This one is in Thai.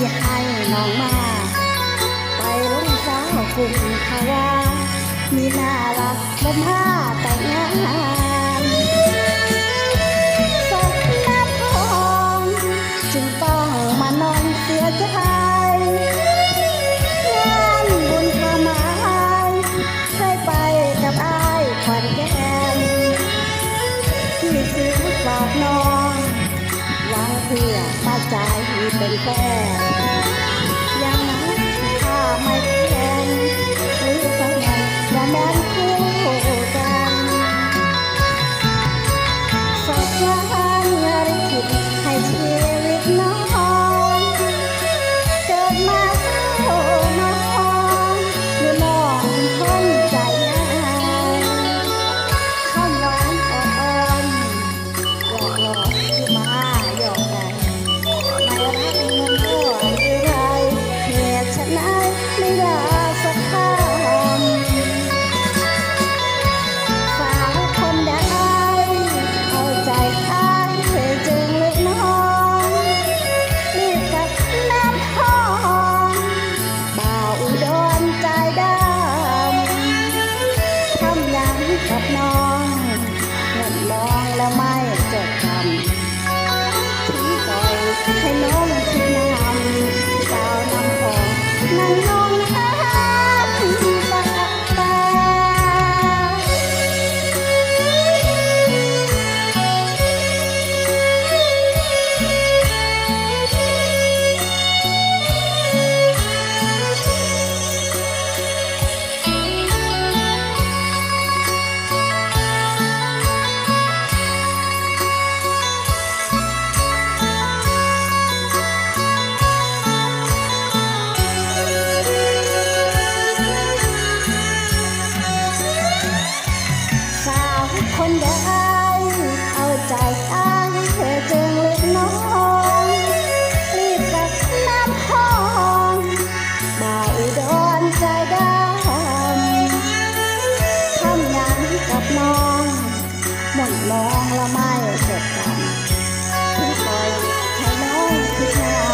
น้องมา ไปลงสาวกลุ่มภาวามีน่ารักบมผ้าแเพื่อมาใจที่เป็นแฟน อยังกับน้องเงินมองแล้วไม่จดจำถึงใจให้น้อง เป็นอาใจตั้งเธอจึงเลืกน้องรีบตักน้ำพองมาอุดรใจดำทำงานกับน้องหมดมองละไม่จดจำที่ปอยให้น้องคือเธอ